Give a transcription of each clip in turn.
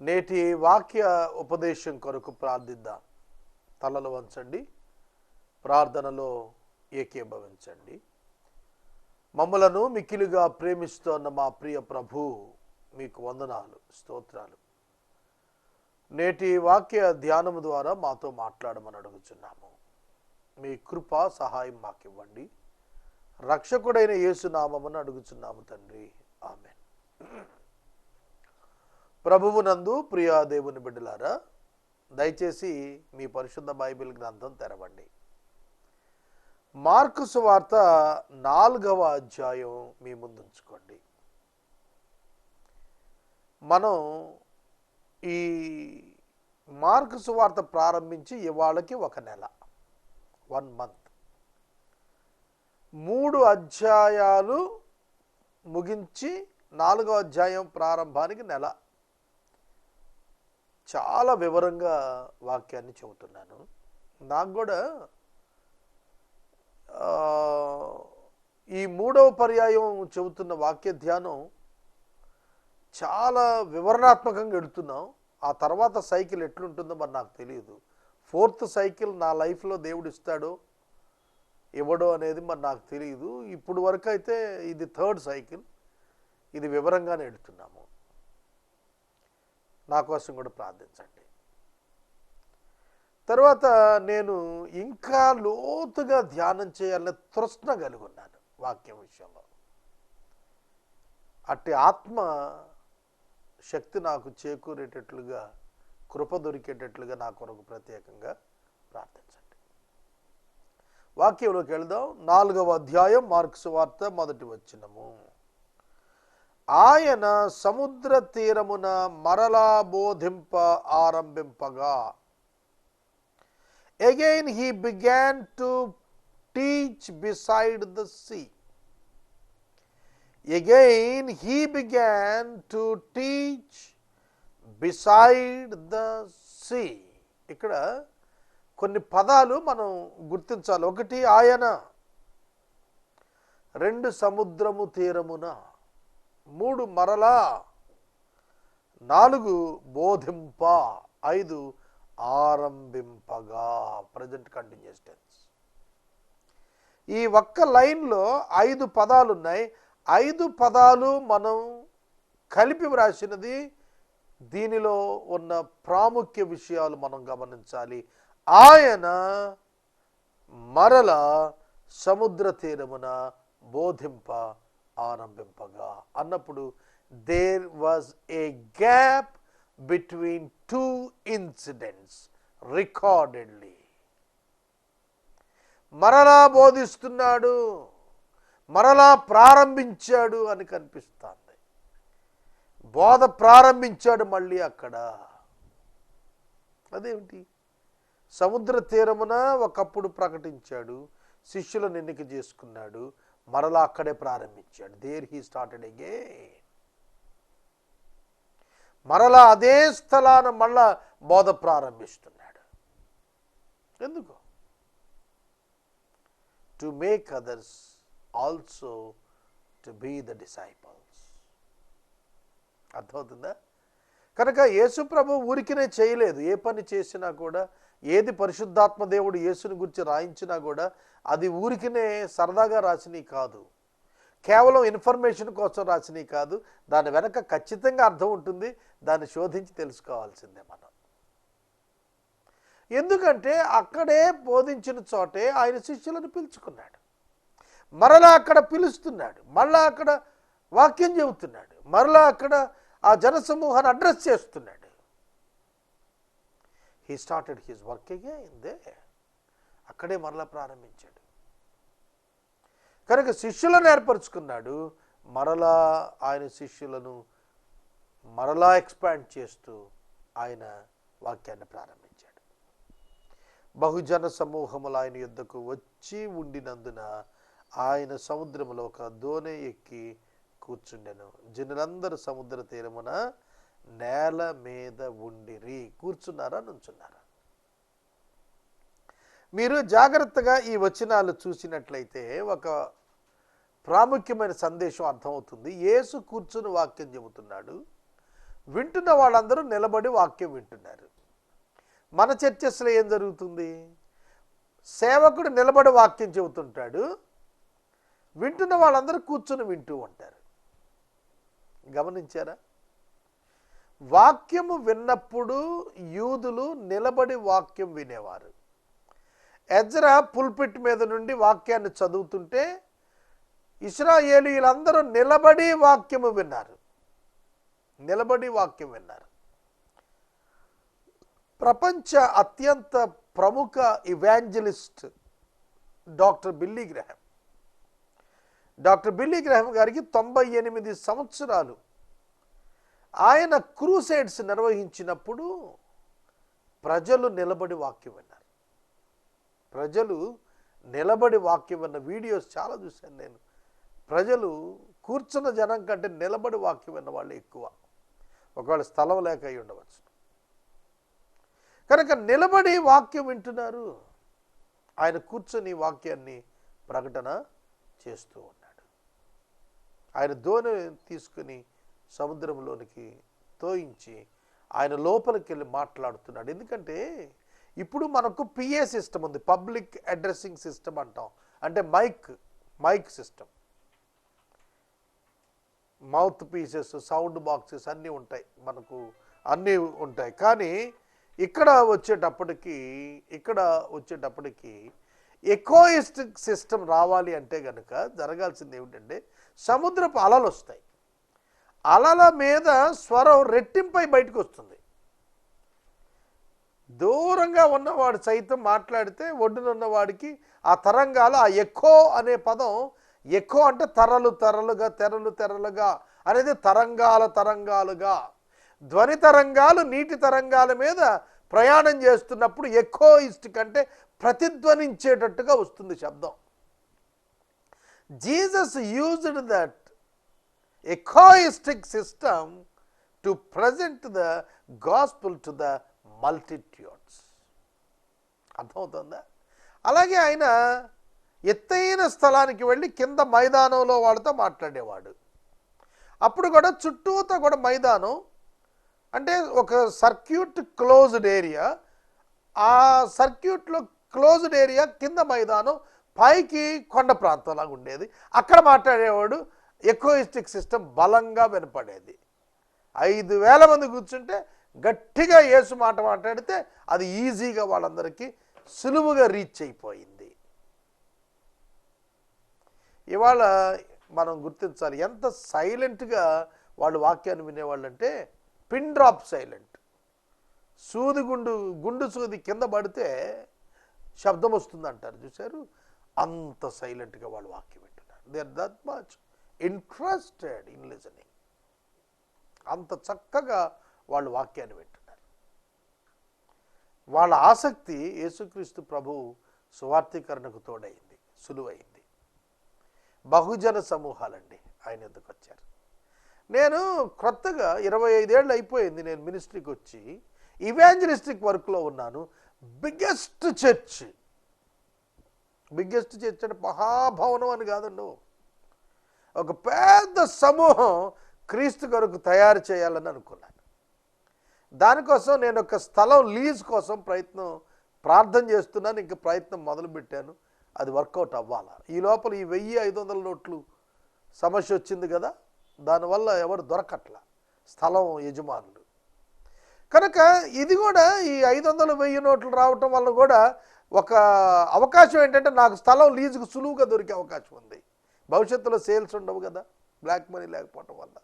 నేటి వాక్య ఉపదేశం కొరకు ప్రార్థిద్దాం. తలలు వంచండి ప్రార్థనలో ఏకీభవించండి. మమ్మలను మిక్కిలుగా ప్రేమిస్తోన్న మా ప్రియ ప్రభు మీకు వందనాలు స్తోత్రాలు. నేటి వాక్య ధ్యానం ద్వారా మాతో మాట్లాడమని అడుగుచున్నాము. మీ కృప సహాయం మాకివ్వండి. రక్షకుడైన యేసునామమును అడుగుచున్నాము తండ్రి. ఆమె ప్రభువునందు ప్రియాదేవుని బిడ్డలారా దయచేసి మీ పరిశుద్ధ బైబిల్ గ్రంథం తెరవండి. మార్కు సువార్త నాలుగవ అధ్యాయం మీ ముందుంచుకోండి. మనం ఈ మార్కు సువార్త ప్రారంభించి ఇవాళకి ఒక నెల వన్ మంత్. మూడు అధ్యాయాలు ముగించి నాలుగో అధ్యాయం ప్రారంభానికి నెల. చాలా వివరంగా వాక్యాన్ని చెబుతున్నాను. నాకు కూడా ఈ మూడవ పర్యాయం చెబుతున్న వాక్య ధ్యానం చాలా వివరణాత్మకంగా ఎడుతున్నాం. ఆ తర్వాత సైకిల్ ఎట్లుంటుందో మరి నాకు తెలియదు. ఫోర్త్ సైకిల్ నా లైఫ్లో దేవుడు ఇస్తాడో ఇవ్వడో అనేది మరి నాకు తెలియదు. ఇప్పుడు వరకు అయితే ఇది థర్డ్ సైకిల్. ఇది వివరంగానే ఎడుతున్నాము. నా కోసం కూడా ప్రార్థించండి. తర్వాత నేను ఇంకా లోతుగా ధ్యానం చేయాలని తృష్ణ కలిగి ఉన్నాను వాక్యం విషయంలో. అట్టి ఆత్మ శక్తి నాకు చేకూరేటట్లుగా కృప దొరికేటట్లుగా నా కొరకు ప్రత్యేకంగా ప్రార్థించండి. వాక్యంలోకి వెళదాం. నాలుగవ అధ్యాయం మార్క్స్ వార్త మొదటి వచ్చినము ఆయన సముద్ర తీరమున మరలా బోధింప ఆరంభింపగా. Again he began to teach beside the sea again he began to teach beside the sea ఇక్కడ కొన్ని పదాలు మనం గుర్తించాలి. ఒకటి ఆయన రెండు సముద్రము తీరమున. మూడు మరలా నాలుగు బోధింప ఐదు ఆరంభింపగా. ప్రజెంట్ కంటిన్యూస్ టెన్స్ ఈ ఒక్క లైన్లో ఐదు పదాలు ఉన్నాయి ఐదు పదాలు మనం కలిపి వ్రాసినది దీనిలో ఉన్న ప్రాముఖ్య విషయాలు మనం గమనించాలి. ఆయన మరల సముద్ర తీరమున బోధింప ఆరంభింపగా. అన్నప్పుడు there was a gap between two incidents recordedly మరలా బోధిస్తున్నాడు మరలా ప్రారంభించాడు అని కనిపిస్తుంది. బోధ ప్రారంభించాడు మళ్ళీ అక్కడ. అదేమిటి? సముద్ర తీరమున ఒకప్పుడు ప్రకటించాడు శిష్యులను ఎన్నిక చేసుకున్నాడు మరలా అక్కడే ప్రారంభించాడు. దేర్ హీ స్టార్టెడ్ అగే మరలా అదే స్థలాన మళ్ళా బోధ ప్రారంభిస్తున్నాడు. ఎందుకు? To make others also to be the disciples అర్థమవుతుందా? కనుక యేసుప్రభు ఊరికినే చేయలేదు. ఏ పని చేసినా కూడా ఏది పరిశుద్ధాత్మ దేవుడు యేసుని గురించి రాయించినా కూడా అది ఊరికినే సరదాగా రాసినవి కాదు. కేవలం ఇన్ఫర్మేషన్ కోసం రాసినవి కాదు. దాని వెనక ఖచ్చితంగా అర్థం ఉంటుంది. దాన్ని శోధించి తెలుసుకోవాల్సిందే మనం. ఎందుకంటే అక్కడే బోధించిన చోటే ఆయన శిష్యులను పిలుచుకున్నాడు. మరలా అక్కడ పిలుస్తున్నాడు. మరలా అక్కడ వాక్యం చెబుతున్నాడు. మరలా అక్కడ ఆ జనసమూహాన్ని అడ్రస్ చేస్తున్నాడు. He started his work again they అక్కడే మరలా ప్రారంభించాడు. కనుక శిష్యులను ఏర్పరచుకున్నాడు. మరలా ఆయన శిష్యులను మరలా ఎక్స్పాండ్ చేస్తూ ఆయన వాక్యాన్ని ప్రారంభించాడు. బహుజన సమూహములు ఆయన యుద్ధకు వచ్చి ఉండినందున ఆయన సముద్రములో ఒక దోనె ఎక్కి కూర్చుండెను. జనులందరూ సముద్ర తీరమున నేల మీద ఉండిరి. కూర్చున్నారా? నుంచున్నారా? మీరు జాగ్రత్తగా ఈ వచనాలు చూసినట్లయితే ఒక ప్రాముఖ్యమైన సందేశం అర్థమవుతుంది. యేసు కూర్చుని వాక్యం చెబుతున్నాడు. వింటున్న వాళ్ళందరూ నిలబడి వాక్యం వింటున్నారు. మన చర్చస్లో ఏం జరుగుతుంది? సేవకుడు నిలబడి వాక్యం చెబుతుంటాడు. వింటున్న వాళ్ళందరూ కూర్చుని వింటూ ఉంటారు. గమనించారా? వాక్యము విన్నప్పుడు యూదులు నిలబడి వాక్యం వినేవారు. ఎజ్రా పుల్పిట్ మీద నుండి వాక్యాన్ని చదువుతుంటే ఇస్రాయేలీలందరూ నిలబడి వాక్యము విన్నారు. నిలబడి వాక్యం విన్నారు. ప్రపంచ అత్యంత ప్రముఖ evangelist doctor Billy Graham. Doctor Billy Graham గారికి తొంభై ఎనిమిది సంవత్సరాలు. ఆయన క్రూసైడ్స్ నిర్వహించినప్పుడు ప్రజలు నిలబడి వాక్యం విన్నారు. ప్రజలు నిలబడి వాక్యం విన్న వీడియోస్ చాలా చూశాను నేను. ప్రజలు కూర్చున్న జనం కంటే నిలబడి వాక్యం విన్న వాళ్ళు ఎక్కువ. ఒకవేళ స్థలం లేక అయి ఉండవచ్చు. కనుక నిలబడి వాక్యం వింటున్నారు. ఆయన కూర్చొని వాక్యాన్ని ప్రకటన చేస్తూ ఉన్నాడు. ఆయన ధోని తీసుకుని సముద్రంలోనికి తోయించి ఆయన లోపలికి వెళ్ళి మాట్లాడుతున్నాడు. ఎందుకంటే ఇప్పుడు మనకు పిఏ సిస్టమ్ ఉంది. పబ్లిక్ అడ్రస్సింగ్ సిస్టమ్ అంటాం. అంటే mic mic system. Mouth pieces sound boxes అన్నీ ఉంటాయి. మనకు అన్నీ ఉంటాయి. కానీ ఇక్కడ వచ్చేటప్పటికి ఇక్కడ వచ్చేటప్పటికి ఎకోయిస్టిక్ సిస్టమ్ రావాలి అంటే కనుక జరగాల్సింది ఏమిటంటే సముద్రపు అలలు వస్తాయి అలల మీద స్వరం రెట్టింపై బయటకు వస్తుంది దూరంగా ఉన్నవాడు సైతం మాట్లాడితే ఒడ్డున ఉన్నవాడికి ఆ తరంగాలు ఆ ఎక్కో అనే పదం ఎక్కో అంటే తరలు తరలుగా తెరలు తెరలుగా అనేది తరంగాల తరంగాలుగా. ధ్వని తరంగాలు నీటి తరంగాల మీద ప్రయాణం చేస్తున్నప్పుడు ఎకోయిస్ట్ కంటే ప్రతిధ్వనించేటట్టుగా వస్తుంది శబ్దం. Jesus used that echoistic system to present the gospel to the multitudes అర్థమవుతుందా? అలాగే ఆయన ఎత్తైన స్థలానికి వెళ్ళి కింద మైదానంలో వాళ్ళతో మాట్లాడేవాడు. అప్పుడు కూడా చుట్టూతో కూడా మైదానం అంటే ఒక సర్క్యూట్ క్లోజ్డ్ ఏరియా. ఆ సర్క్యూట్లో క్లోజ్డ్ ఏరియా కింద మైదానం పైకి కొండ ప్రాంతంలాగా ఉండేది. అక్కడ మాట్లాడేవాడు ఎకోయిస్టిక్ సిస్టమ్ బలంగా వినపడేది. ఐదు వేల మంది కూర్చుంటే గట్టిగా యేసు మాట మాట్లాడితే అది ఈజీగా వాళ్ళందరికీ సులువుగా రీచ్ అయిపోయింది. ఇవాళ మనం గుర్తించాలి ఎంత సైలెంట్గా వాళ్ళు వాక్యాన్ని వినేవాళ్ళు అంటే పిన్ డ్రాప్ సైలెంట్. సూది గుండు గుండు సూది కింద పడితే శబ్దం వస్తుంది అంటారు చూశారు? అంత సైలెంట్గా వాళ్ళు వాక్యం వింటున్నారు. They are that much interested in listening అంత చక్కగా వాళ్ళు వాక్యాన్ని వింటున్నారు. వాళ్ళ ఆసక్తి యేసుక్రీస్తు ప్రభు సువార్థీకరణకు తోడైంది సులువైంది. బహుజన సమూహాలండి ఆయన ఎందుకు వచ్చారు? నేను క్రొత్తగా ఇరవై ఐదేళ్ళు అయిపోయింది నేను మినిస్ట్రీకి వచ్చి ఇవాంజలిస్టిక్ వర్క్లో ఉన్నాను. Biggest church. బిగ్గెస్ట్ చర్చ్ అంటే మహాభవనం అని కాదండి ఒక పెద్ద సమూహం క్రీస్తు కొరకు తయారు చేయాలని అనుకున్నాను. దానికోసం నేను ఒక స్థలం లీజ్ కోసం ప్రయత్నం ప్రార్థన చేస్తున్నాను ఇంక ప్రయత్నం మొదలుపెట్టాను. అది వర్కౌట్ అవ్వాలా? ఈ లోపల ఈ వెయ్యి ఐదు వందల నోట్లు సమస్య వచ్చింది కదా దానివల్ల ఎవరు దొరకట్ల? స్థలం యజమానులు. కనుక ఇది కూడా ఈ ఐదు వందలు వెయ్యి నోట్లు రావటం వల్ల కూడా ఒక అవకాశం ఏంటంటే నాకు స్థలం లీజుకు సులువుగా దొరికే అవకాశం ఉంది. భవిష్యత్తులో సేల్స్ ఉండవు కదా. బ్లాక్ మనీ లేకపోవటం వల్ల.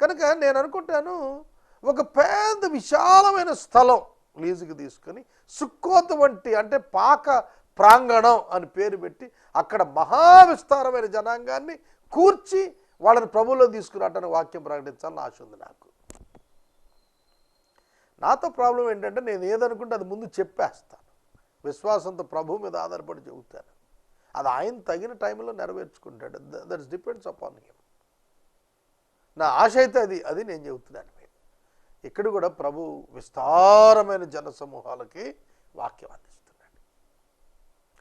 కనుక నేను అనుకుంటాను ఒక పెద్ద విశాలమైన స్థలం లీజుకి తీసుకొని సుక్కోత వంటి అంటే పాక ప్రాంగణం అని పేరు పెట్టి అక్కడ మహావిస్తారమైన జనాంగాన్ని కూర్చి వాళ్ళని ప్రభువులో తీసుకురావడానికి వాక్యం ప్రకటించాలని ఆశ ఉంది నాకు. నాతో ప్రాబ్లం ఏంటంటే నేను ఏదనుకుంటే అది ముందు చెప్పేస్తాను. విశ్వాసంతో ప్రభు మీద ఆధారపడి చెబుతాను. అది ఆయన తగిన టైంలో నెరవేర్చుకుంటాడు. దట్స్ డిపెండ్స్ అపాన్ హిమ్ నా ఆశ అయితే అది అది నేను చెబుతున్నాను మీకు ఇక్కడ కూడా ప్రభు విస్తారమైన జన సమూహాలకి వాక్యం అందిస్తున్నాడు.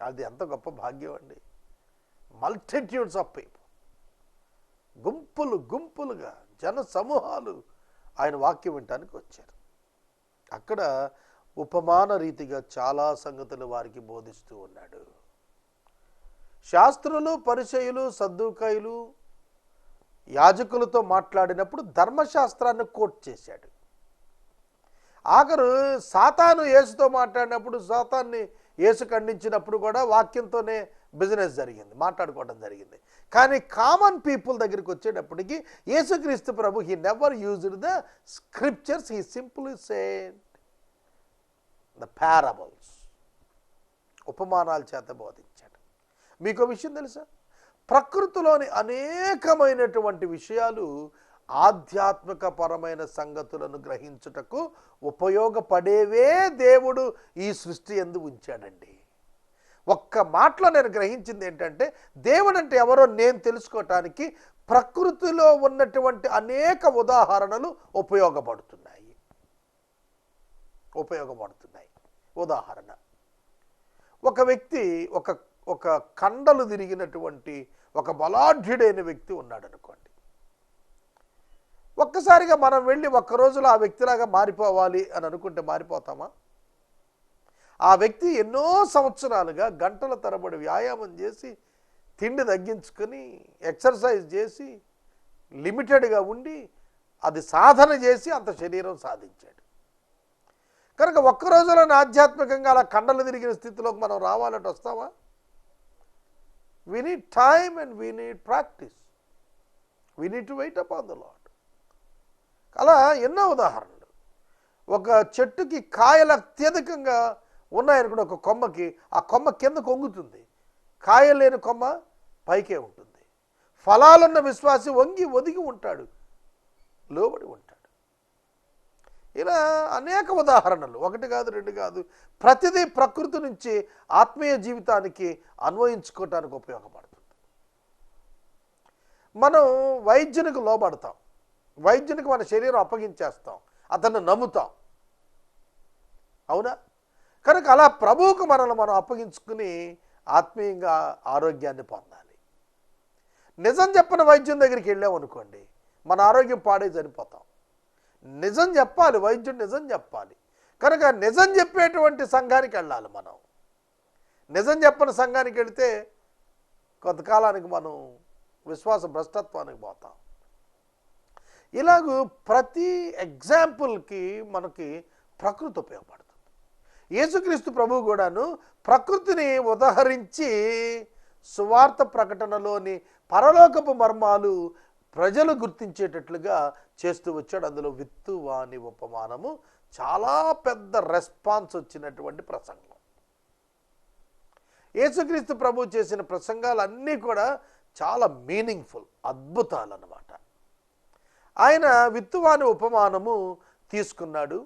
అది ఎంత గొప్ప భాగ్యం అండి. Multitudes of people. గుంపులు గుంపులుగా జన సమూహాలు ఆయన వాక్యం వినటానికి వచ్చారు. అక్కడ ఉపమాన రీతిగా చాలా సంగతులు వారికి బోధిస్తూ ఉన్నాడు. శాస్త్రులు పరిచయులు సద్దుకాయులు యాజకులతో మాట్లాడినప్పుడు ధర్మశాస్త్రాన్ని కోట్ చేశాడు. ఆఖరు సాతాను యేసుతో మాట్లాడినప్పుడు సాతాన్ని యేసు ఖండించినప్పుడు కూడా వాక్యంతోనే బిజినెస్ జరిగింది మాట్లాడుకోవడం జరిగింది. కానీ కామన్ పీపుల్ దగ్గరికి వచ్చేటప్పటికి యేసుక్రీస్తు ప్రభు he never used the scriptures he simple said the parables ఉపమానాల చేత బోధించాడు. మీకు విషయం తెలుసా? ప్రకృతిలోని అనేకమైనటువంటి విషయాలు ఆధ్యాత్మిక పరమైన సంగతులను గ్రహించుటకు ఉపయోగపడేవే దేవుడు ఈ సృష్టి ఎందు ఉంచాడండి. ఒక్క మాటలో నేను గ్రహించింది ఏంటంటే దేవుడు అంటే ఎవరో నేను తెలుసుకోవటానికి ప్రకృతిలో ఉన్నటువంటి అనేక ఉదాహరణలు ఉపయోగపడుతున్నాయి. ఉపయోగపడుతున్నాయి. ఉదాహరణ. ఒక వ్యక్తి ఒక ఒక కండలు తిరిగినటువంటి ఒక బలాఢ్యుడైన వ్యక్తి ఉన్నాడు అనుకోండి ఒక్కసారిగా మనం వెళ్ళి ఒక్క రోజులో ఆ వ్యక్తిలాగా మారిపోవాలి అని అనుకుంటే మారిపోతామా? ఆ వ్యక్తి ఎన్నో సంవత్సరాలుగా గంటల తరబడి వ్యాయామం చేసి తిండి తగ్గించుకొని ఎక్సర్సైజ్ చేసి లిమిటెడ్గా ఉండి అది సాధన చేసి అంత శరీరం సాధించాడు. కనుక ఒక్క రోజులోనే ఆధ్యాత్మికంగా అలా కండలు తిరిగిన స్థితిలోకి మనం రావాలంటే వస్తావా we need time and we need practice we need to wait upon the lord అలా ఎన్నో ఉదాహరణలు. ఒక చెట్టుకి కాయలు అత్యధికంగా ఉన్నాయనుకోండి ఒక కొమ్మకి ఆ కొమ్మ కింద కొంగుతుంది. కాయలు లేని కొమ్మ పైకే ఉంటుంది. ఫలాలున్న విశ్వాసి వంగి ఒదిగి ఉంటాడు. లోబడి ఉంటాడు. ఇలా అనేక ఉదాహరణలు. ఒకటి కాదు రెండు కాదు. ప్రతిదీ ప్రకృతి నుంచి ఆత్మీయ జీవితానికి అన్వయించుకోవటానికి ఉపయోగపడుతుంది. మనం వైద్యునికి లోబడతాం. వైద్యునికి మన శరీరం అప్పగించేస్తాం. అతన్ని నమ్ముతాం. అవునా? కనుక అలా ప్రభువుకు మనల్ని మనం అప్పగించుకుని ఆత్మీయంగా ఆరోగ్యాన్ని పొందాలి. నిజం చెప్పిన వైద్యం దగ్గరికి వెళ్ళాం అనుకోండి మన ఆరోగ్యం పాడే చనిపోతాం. నిజం చెప్పాలి వైద్యుడు నిజం చెప్పాలి. కనుక నిజం చెప్పేటువంటి సంఘానికి వెళ్ళాలి మనం. నిజం చెప్పని సంఘానికి వెళితే కొంతకాలానికి మనం విశ్వాస భ్రష్టత్వానికి పోతాం. ఇలాగూ ప్రతి ఎగ్జాంపుల్కి మనకి ప్రకృతి ఉపయోగపడుతుంది. యేసుక్రీస్తు ప్రభు కూడాను ప్రకృతిని ఉదహరించి సువార్త ప్రకటనలోని పరలోకపు మర్మాలు ప్రజలు గుర్తించేటట్లుగా చేస్తూ వచ్చాడు. అందులో విత్తు వాని ఉపమానము చాలా పెద్ద రెస్పాన్స్ వచ్చినటువంటి ప్రసంగం. యేసుక్రీస్తు ప్రభు చేసిన ప్రసంగాలన్నీ కూడా చాలా మీనింగ్ఫుల్ అద్భుతాలు అన్నమాట ఆయన విత్తువాని ఉపమానము తీసుకున్నాడు.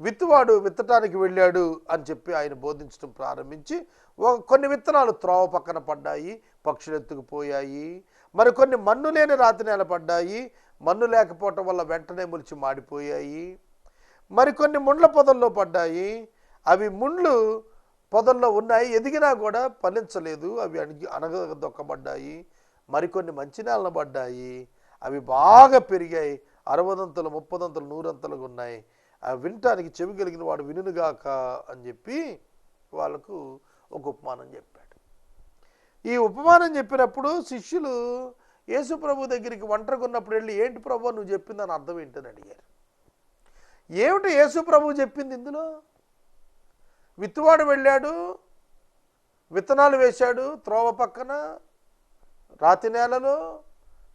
విత్తువాడు విత్తటానికి వెళ్ళాడు అని చెప్పి ఆయన బోధించడం ప్రారంభించి ఒక- కొన్ని విత్తనాలు త్రోవ పక్కన పడ్డాయి పక్షులు ఎత్తుకుపోయాయి మరికొన్ని మన్ను లేని రాతి నేల పడ్డాయి. మన్ను లేకపోవటం వల్ల వెంటనే ములిచి మాడిపోయాయి. మరికొన్ని ముండ్ల పొదల్లో పడ్డాయి. అవి ముండ్లు పొదల్లో ఉన్నాయి. ఎదిగినా కూడా ఫలించలేదు. అవి అణిగి అనగదొక్కబడ్డాయి మరికొన్ని మంచి నేలను పడ్డాయి. అవి బాగా పెరిగాయి. అరవదంతలు ముప్పదంతలు నూరంతలుగా ఉన్నాయి. అవి వినటానికి చెవి కలిగిన వాడు వినుగాక అని చెప్పి వాళ్ళకు ఒక ఉపమానం చెప్పాడు ఈ ఉపమానం చెప్పినప్పుడు శిష్యులు యేసు ప్రభు దగ్గరికి ఒంటరిగా ఉన్నప్పుడు వెళ్ళి ఏంటి ప్రభు నువ్వు చెప్పిందని అర్థం ఏంటని అడిగారు. ఏమిటి యేసు ప్రభు చెప్పింది ఇందులో? విత్తువాడు వెళ్ళాడు విత్తనాలు వేశాడు త్రోవ పక్కన రాతి నేలలో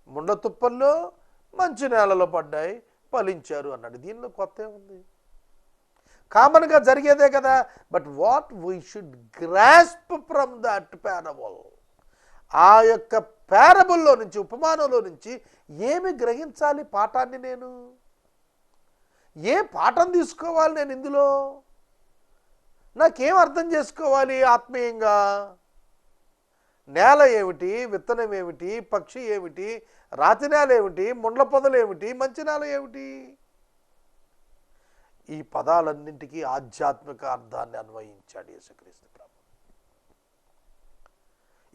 ముండ తుప్పల్లో మంచి నేలలో పడ్డాయి ఫలించారు అన్నాడు. దీనిలో కొత్త ఏముంది? కామన్గా జరిగేదే కదా. But what we should grasp from that parable ఆ యొక్క పేరబుల్లో నుంచి ఉపమానంలో నుంచి ఏమి గ్రహించాలి పాఠాన్ని నేను? ఏ పాఠం తీసుకోవాలి నేను ఇందులో? నాకేం అర్థం చేసుకోవాలి ఆత్మీయంగా? నేల ఏమిటి విత్తనం ఏమిటి పక్షి ఏమిటి రాతి నేల ఏమిటి ముండ్ల పొదలు ఏమిటి మంచి నేల ఏమిటి? ఈ పదాలన్నింటికీ ఆధ్యాత్మిక అర్థాన్ని అన్వయించాడు యేసుక్రీస్తు ప్రభు.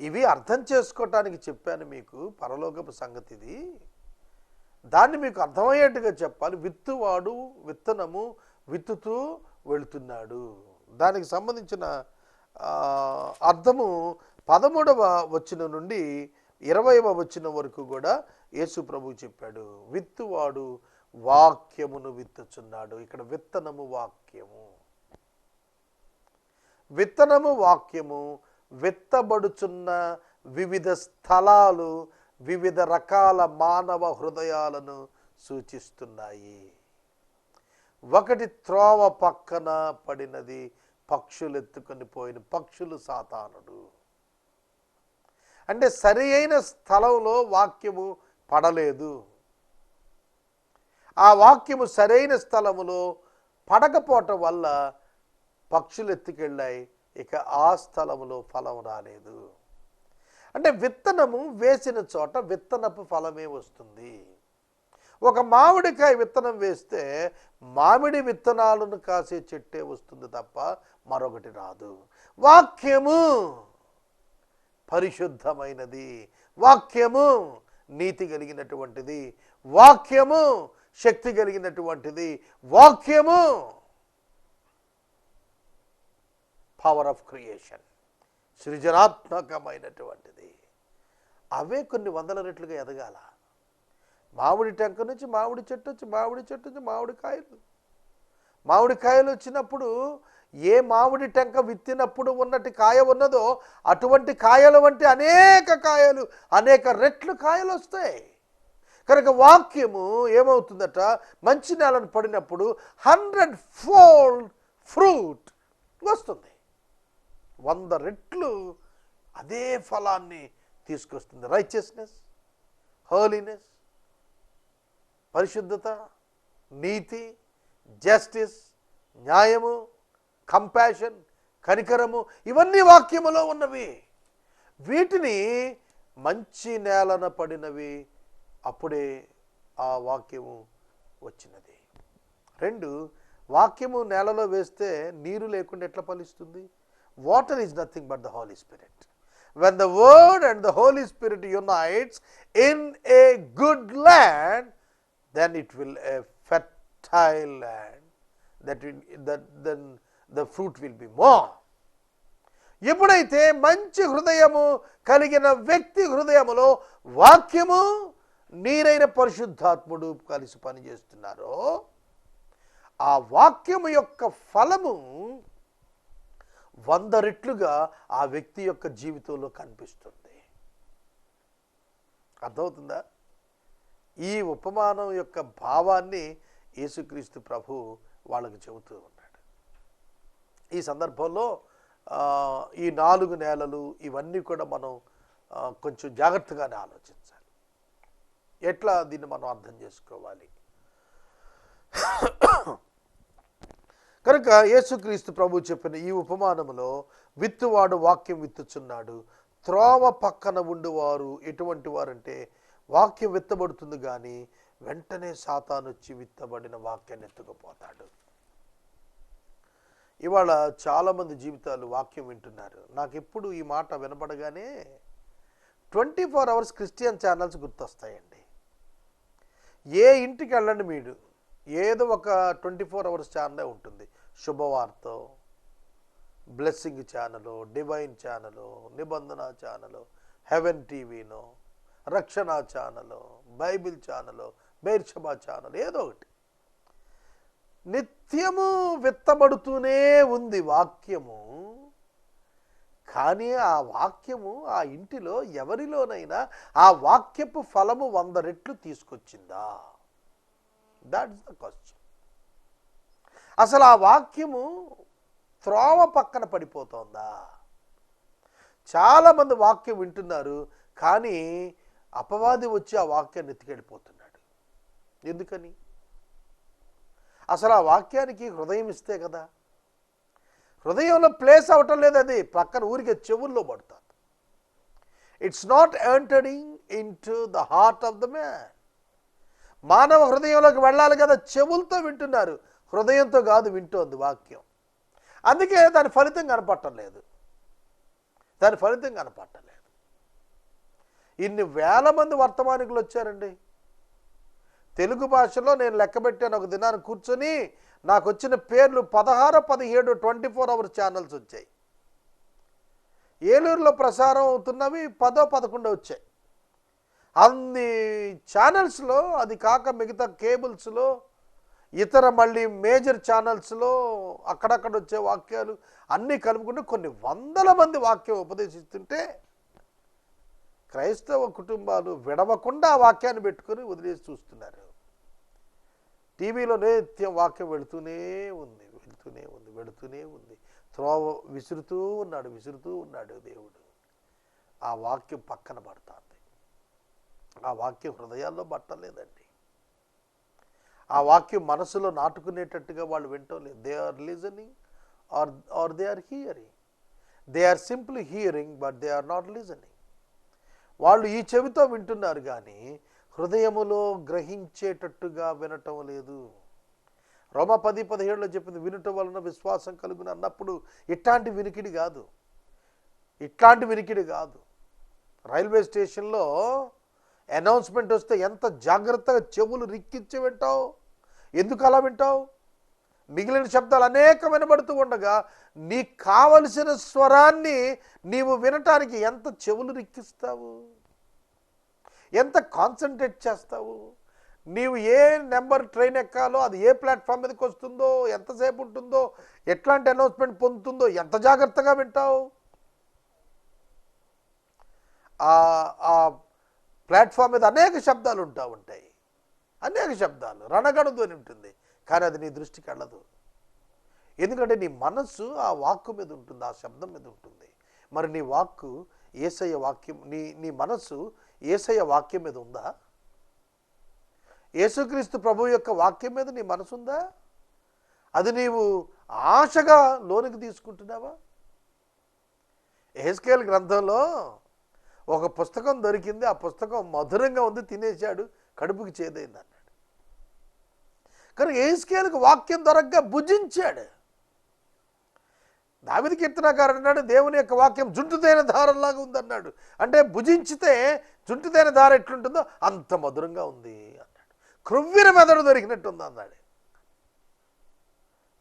ఇవి అర్థం చేసుకోవటానికి చెప్పాను మీకు పరలోకపు సంగతి ఇది దాన్ని మీకు అర్థమయ్యేట్టుగా చెప్పాలి. విత్తువాడు విత్తనము విత్తుతూ వెళుతున్నాడు. దానికి సంబంధించిన అర్థము పదమూడవ వచ్చిన నుండి ఇరవైవ వచ్చిన వరకు కూడా యేసు ప్రభు చెప్పాడు. విత్తువాడు వాక్యమును విత్తుచున్నాడు. ఇక్కడ విత్తనము వాక్యము. విత్తనము వాక్యము విత్తబడుచున్న వివిధ స్థలాలు వివిధ రకాల మానవ హృదయాలను సూచిస్తున్నాయి. ఒకటి త్రోవ పక్కన పడినది పక్షులు ఎత్తుకొని పోయిన పక్షులు సాతానుడు. అంటే సరి అయిన స్థలంలో వాక్యము పడలేదు. ఆ వాక్యము సరైన స్థలములో పడకపోవటం వల్ల పక్షులు ఎత్తుకెళ్ళాయి ఇక ఆ స్థలములో ఫలం రాలేదు. అంటే విత్తనము వేసిన చోట విత్తనపు ఫలమే వస్తుంది. ఒక మామిడికాయ విత్తనం వేస్తే మామిడి విత్తనాలను కాసే చెట్టే వస్తుంది తప్ప మరొకటి రాదు. వాక్యము పరిశుద్ధమైనది. వాక్యము నీతి కలిగినటువంటిది. వాక్యము శక్తి కలిగినటువంటిది. వాక్యము పవర్ ఆఫ్ క్రియేషన్ సృజనాత్మకమైనటువంటిది. అవే కొన్ని వందల రెట్లుగా ఎదగాల. మామిడి టెంక నుంచి మామిడి చెట్టు వచ్చి మామిడి చెట్టు నుంచి మామిడి కాయలు. మామిడి కాయలు వచ్చినప్పుడు ఏ మామిడి టెంక విత్తినప్పుడు ఉన్నట్టు కాయ ఉన్నదో అటువంటి కాయల వంటి అనేక కాయలు అనేక రెట్లు కాయలు వస్తాయి. కనుక వాక్యము ఏమవుతుందట? మంచి నేలను పడినప్పుడు హండ్రెడ్ ఫోల్డ్ ఫ్రూట్ వస్తుంది. వంద రెట్లు అదే ఫలాన్ని తీసుకొస్తుంది. రైచియస్నెస్ హోలీనెస్ పరిశుద్ధత నీతి జస్టిస్ న్యాయము కంపాషన్ కనికరము ఇవన్నీ వాక్యములో ఉన్నవి. వీటిని మంచి నేలన పడినవి అప్పుడే ఆ వాక్యము వచ్చినది. రెండు వాక్యము నేలలో వేస్తే నీరు లేకుండా ఎట్లా ఫలిస్తుంది? Water is nothing but the Holy Spirit. When the Word and the Holy Spirit unites in a good land, then it will a fertile land that will, that then the fruit will be more ఎప్పుడైతే మంచి హృదయము కలిగిన వ్యక్తి హృదయములో వాక్యము నీరైన పరిశుద్ధాత్ముడు కలిసి పనిచేస్తున్నారో ఆ వాక్యము యొక్క ఫలము వంద రెట్లుగా ఆ వ్యక్తి యొక్క జీవితంలో కనిపిస్తుంది. అర్థమవుతుందా? ఈ ఉపమానం యొక్క భావాన్ని యేసుక్రీస్తు ప్రభు వాళ్ళకు చెబుతూ ఉన్నాడు. ఈ సందర్భంలో ఈ నాలుగు నేలలు ఇవన్నీ కూడా మనం కొంచెం జాగ్రత్తగానే ఆలోచించాలి. ఎట్లా దీన్ని మనం అర్థం చేసుకోవాలి? కనుక యేసుక్రీస్తు ప్రభు చెప్పిన ఈ ఉపమానములో విత్తువాడు వాక్యం విత్తుచున్నాడు. త్రోవ పక్కన ఉండువారు ఎటువంటి వారంటే వాక్యం విత్తబడుతుంది కానీ వెంటనే సాతానొచ్చి విత్తబడిన వాక్యాన్ని ఎత్తుకుపోతాడు. ఇవాళ చాలామంది జీవితాలు వాక్యం వింటున్నారు. నాకు ఎప్పుడు ఈ మాట వినపడగానే twenty four hours Christian channels గుర్తొస్తాయండి. ఏ ఇంటికి వెళ్ళండి మీరు. ఏదో ఒక ట్వంటీ ఫోర్ అవర్స్ ఛానలే ఉంటుంది. Subhavartha blessing channel divine channel Nibandhana channel heaven టీవీనో Rakshana channel Bible channel బైర్షభా ఛానల్ ఏదో ఒకటి. నిత్యము విత్తబడుతూనే ఉంది వాక్యము కానీ ఆ వాక్యము ఆ ఇంటిలో ఎవరిలోనైనా ఆ వాక్యపు ఫలము వంద రెట్లు తీసుకొచ్చిందా? దాట్స్ ద క్వశ్చన్ అసలు ఆ వాక్యము త్రోవ పక్కన పడిపోతోందా? చాలామంది వాక్యం వింటున్నారు కానీ అపవాది వచ్చి ఆ వాక్యాన్ని ఎత్తుకెళ్ళిపోతున్నాడు. ఎందుకని? అసలు ఆ వాక్యానికి హృదయం ఇస్తే కదా. హృదయంలో ప్లేస్ అవటం లేదు అది. పక్కన ఊరికే చెవుల్లో పడుతుంది it's not entering into the heart of the man మానవ హృదయంలోకి వెళ్ళాలి కదా. చెవులతో వింటున్నారు. హృదయంతో కాదు వింటోంది వాక్యం. అందుకే దాని ఫలితం కనపడటం లేదు. దాని ఫలితం కనపడటం లేదు. ఇన్ని వేల మంది వర్తమానికులు వచ్చారండి. తెలుగు భాషలో నేను లెక్కబెట్టాను ఒక దినాన్ని కూర్చొని నాకు వచ్చిన పేర్లు పదహారు పదిహేడు ట్వంటీ ఫోర్ అవర్ ఛానల్స్ వచ్చాయి. ఏలూరులో ప్రసారం అవుతున్నవి పదో పదకొండో వచ్చాయి. అన్ని ఛానల్స్లో అది కాక మిగతా కేబుల్స్లో ఇతర మళ్ళీ మేజర్ ఛానల్స్లో అక్కడక్కడ వచ్చే వాక్యాలు అన్నీ కలుపుకుంటే కొన్ని వందల మంది వాక్యం ఉపదేశిస్తుంటే క్రైస్తవ కుటుంబాలు విడవకుండా వాక్యాన్ని పెట్టుకొని వదిలేసి చూస్తున్నారు. టీవీలో నిత్యం వాక్యం వెళుతూనే ఉంది వెళుతూనే ఉంది వెళుతూనే ఉంది. త్రోవ విసురుతూ ఉన్నాడు విసురుతూ ఉన్నాడు దేవుడు. ఆ వాక్యం పక్కన పడుతుంది. ఆ వాక్యం హృదయాల్లో పట్టలేదండి. ఆ వాక్యం మనసులో నాటుకునేటట్టుగా వాళ్ళు వింటం లేదు. They are listening are are they are hearing they are simply hearing but they are not listening వాళ్ళు ఈ చెవితో వింటున్నారు కానీ హృదయములో గ్రహించేటట్టుగా వినటం లేదు. రోమ పది పదిహేడులో చెప్పింది వినటం వలన విశ్వాసం కలుగును అన్నప్పుడు ఇట్లాంటి వినికిడి కాదు. ఇట్లాంటి వినికిడి కాదు. రైల్వే స్టేషన్లో అనౌన్స్మెంట్ వస్తే ఎంత జాగ్రత్తగా చెవులు రిక్కించి వింటావు? ఎందుకు అలా వింటావు? మిగిలిన శబ్దాలు అనేక వినబడుతూ ఉండగా నీకు కావలసిన స్వరాన్ని నీవు వినటానికి ఎంత చెవులు రిక్కిస్తావు? ఎంత కాన్సన్ట్రేట్ చేస్తావు? నీవు ఏ నెంబర్ ట్రైన్ ఎక్కాలో అది ఏ ప్లాట్ఫామ్ మీదకి వస్తుందో ఎంతసేపు ఉంటుందో ఎట్లాంటి అనౌన్స్మెంట్ పొందుతుందో ఎంత జాగ్రత్తగా వింటావు? ఆ ప్లాట్ఫామ్ మీద అనేక శబ్దాలు ఉంటా ఉంటాయి. అనేక శబ్దాలు రణగణధ్వని ఉంటుంది. కానీ అది నీ దృష్టికి వెళ్ళదు. ఎందుకంటే నీ మనస్సు ఆ వాక్కు మీద ఉంటుంది ఆ శబ్దం మీద ఉంటుంది. మరి నీ వాక్కు ఏసయ్య వాక్యం నీ నీ మనస్సు ఏసయ్య వాక్యం మీద ఉందా? యేసుక్రీస్తు ప్రభు యొక్క వాక్యం మీద నీ మనసు ఉందా? అది నీవు ఆశగా లోనికి తీసుకుంటున్నావా? ఎహెస్కేల్ గ్రంథంలో ఒక పుస్తకం దొరికింది. ఆ పుస్తకం మధురంగా ఉంది తినేశాడు. కడుపుకి చేదైంది అన్నాడు కానీ ఏస్కేలకు వాక్యం దొరకగా భుజించాడు. దావిది కీర్తనకారు అన్నాడు దేవుని యొక్క వాక్యం జుంటుదైన దారంలాగా ఉందన్నాడు. అంటే భుజించితే జుంటుదైన దార ఎట్లుంటుందో అంత మధురంగా ఉంది అన్నాడు. క్రొవ్విన మెదడు దొరికినట్టుంది అన్నాడు.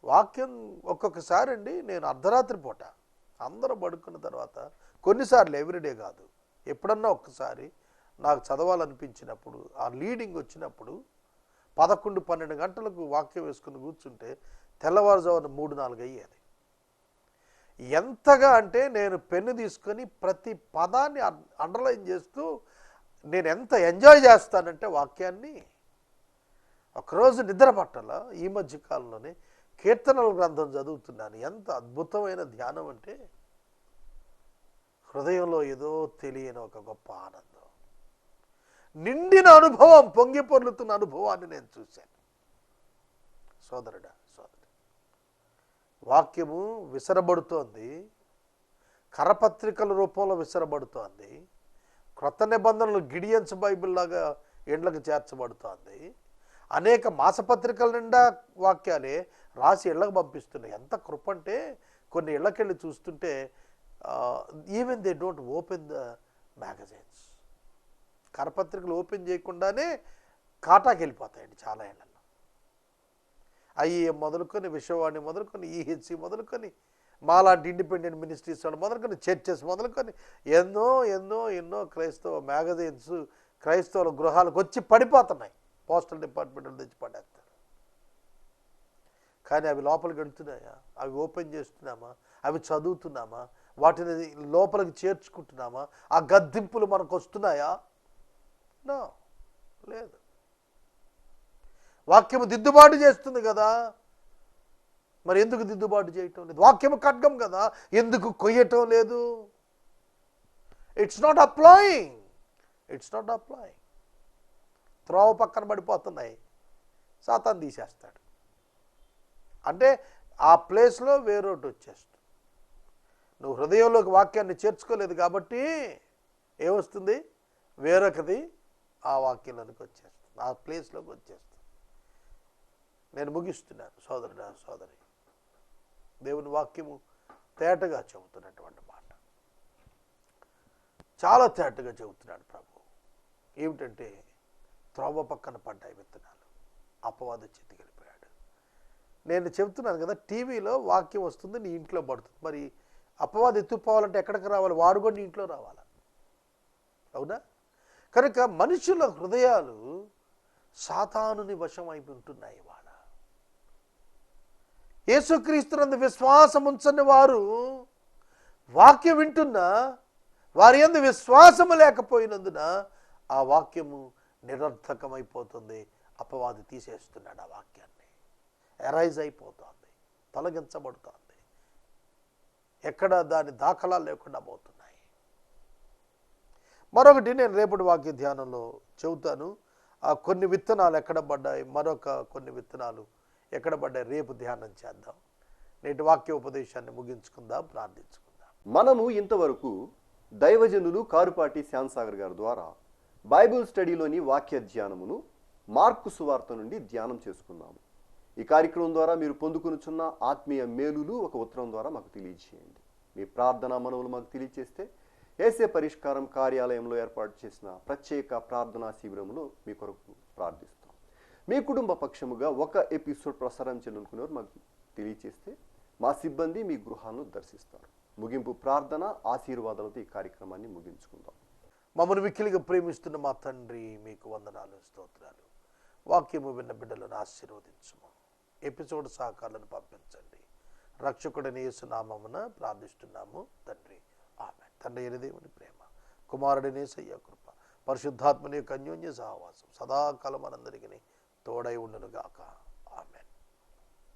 వాక్యం ఒక్కొక్కసారి అండి నేను అర్ధరాత్రి పూట అందరూ పడుకున్న తర్వాత కొన్నిసార్లు ఎవ్రీడే కాదు ఎప్పుడన్నా ఒక్కసారి నాకు చదవాలనిపించినప్పుడు ఆ లీడింగ్ వచ్చినప్పుడు పదకొండు పన్నెండు గంటలకు వాక్యం వేసుకుని కూర్చుంటే తెల్లవారుజామున మూడు నాలుగు అయ్యేది. ఎంతగా అంటే నేను పెన్ను తీసుకొని ప్రతి పదాన్ని అండర్లైన్ చేస్తూ నేను ఎంత ఎంజాయ్ చేస్తానంటే వాక్యాన్ని ఒకరోజు నిద్ర పట్టాల. ఈ మధ్య కాలంలోనే కీర్తనల గ్రంథం చదువుతున్నాను. ఎంత అద్భుతమైన ధ్యానం అంటే హృదయంలో ఏదో తెలియని ఒక గొప్ప ఆనందం. నిండిన అనుభవం పొంగి పొర్లుతున్న అనుభవాన్ని నేను చూశాను. సోదరుడా సోదరు వాక్యము విసరబడుతోంది. కరపత్రికల రూపంలో విసరబడుతోంది. క్రొత్త నిబంధనలు గిడియన్స్ బైబిల్ లాగా ఎండ్లకు చేర్చబడుతోంది. అనేక మాసపత్రికల నిండా వాక్యాలే రాసి ఇళ్ళకు పంపిస్తున్నాయి. ఎంత కృప అంటే కొన్ని ఇళ్ళకెళ్ళి చూస్తుంటే even they don't open the magazine కరపత్రికలు open చేయకుండానే కాటాకి వెళ్ళిపోతాయండి చాలా ఏళ్ళలో ఐఏఎం మొదలుకొని విశ్వవాణి మొదలుకొని ఈహెచ్సి మొదలుకొని మాలాంటి ఇండిపెండెంట్ మినిస్ట్రీస్ వాళ్ళు మొదలుకొని చర్చెస్ మొదలుకొని ఎన్నో ఎన్నో ఎన్నో క్రైస్తవ మ్యాగజైన్స్ క్రైస్తవుల గృహాలకు వచ్చి పడిపోతున్నాయి. పోస్టల్ డిపార్ట్మెంట్లు తెచ్చి పడేస్తారు. కానీ అవి లోపలికి వెళ్తున్నాయా? అవి ఓపెన్ చేస్తున్నామా? అవి చదువుతున్నామా? వాటిని లోపలికి చేర్చుకుంటున్నామా? ఆ గద్దింపులు మనకు వస్తున్నాయా? నో. లేదు. వాక్యము దిద్దుబాటు చేస్తుంది కదా. మరి ఎందుకు దిద్దుబాటు చేయటం లేదు? వాక్యము ఖడ్గం కదా. ఎందుకు కొయ్యటం లేదు? It's not applying it's not applying త్రోవ పక్కన పడిపోతున్నాయి. సాతాన్ తీసేస్తాడు. అంటే ఆ ప్లేస్లో వేరొకటి వచ్చేస్తుంది. నువ్వు హృదయంలోకి వాక్యాన్ని చేర్చుకోలేదు కాబట్టి ఏమొస్తుంది? వేరొకది ఆ వాక్యంలోనికి వచ్చేస్తుంది ఆ ప్లేస్లోకి వచ్చేస్తుంది. నేను ముగిస్తున్నాను సోదరుడు సోదరి. దేవుని వాక్యము తేటగా చెబుతున్నటువంటి మాట. చాలా తేటగా చెబుతున్నాడు ప్రభు. ఏమిటంటే త్రోవ పక్కన పడ్డాయి విత్తనాలు అపవాద చేతి గెలిపాడు నేను చెబుతున్నాను కదా టీవీలో వాక్యం వస్తుంది నీ ఇంట్లో పడుతుంది. మరి అపవాద ఎత్తుపోవాలంటే ఎక్కడికి రావాలి? వాడు కూడా నీ ఇంట్లో రావాలి? అవునా? కనుక మనుషుల హృదయాలు సాతానుని వశమై ఉంటున్నాయి వాడ యేసుక్రీస్తునందు విశ్వాసం ఉంచని వారు వాక్యం వింటున్నా వారి యందు విశ్వాసము లేకపోయినందున ఆ వాక్యము నిరర్థకమైపోతుంది అపవాది తీసేస్తున్నాడు ఆ వాక్యాన్ని. ఎరైజ్ అయిపోతుంది తొలగించబడుతోంది. ఎక్కడ దాని దాఖలా లేకుండా పోతుంది. మరొకటి నేను రేపటి వాక్య ధ్యానంలో చెబుతాను. ఆ కొన్ని విత్తనాలు ఎక్కడ పడ్డాయి మరొక కొన్ని విత్తనాలు ఎక్కడ పడ్డాయి రేపు ధ్యానం చేద్దాం. నేటి వాక్య ఉపదేశాన్ని ముగించుకుందాం ప్రార్థించుకుందాం. మనము ఇంతవరకు దైవజనులు కారుపాటి శ్యాంసాగర్ గారి ద్వారా బైబిల్ స్టడీలోని వాక్య ధ్యానమును మార్కు సువార్త నుండి ధ్యానం చేసుకున్నాము. ఈ కార్యక్రమం ద్వారా మీరు పొందుకునుచున్న ఆత్మీయ మేలులు ఒక ఉత్తరం ద్వారా మాకు తెలియజేయండి. మీ ప్రార్థన మనవులు మాకు తెలియజేస్తే ఏసే పరిష్కారం కార్యాలయంలో ఏర్పాటు చేసిన ప్రత్యేక ప్రార్థనా శిబిరములు మీ కొరకు ప్రార్థిస్తాం మీ కుటుంబ పక్షముగా ఒక ఎపిసోడ్ ప్రసారం చేయాలనుకునేవారు మాకు తెలియచేస్తే మా సిబ్బంది మీ గృహాలను దర్శిస్తారు. ముగింపు ప్రార్థన ఆశీర్వాదాలతో ఈ కార్యక్రమాన్ని ముగించుకుందాం. మమ్మల్ని మిక్కిలిగా ప్రేమిస్తున్న మా తండ్రి మీకు వందనాలు స్తోత్రాలు. వాక్యము విన్న బిడ్డలను ఆశీర్వదించుము. ఎపిసోడ్ సహకారాలను పంపించండి. రక్షకుడని యేసునామమున ప్రార్థిస్తున్నాము తండ్రి. తండ్రి అయిన దేవుని ప్రేమ. కుమారుడిని సయ్య కృప. పరిశుద్ధాత్మని యొక్క అన్యోన్య సహవాసం సదాకాలం మనందరికీ తోడై ఉండును గాక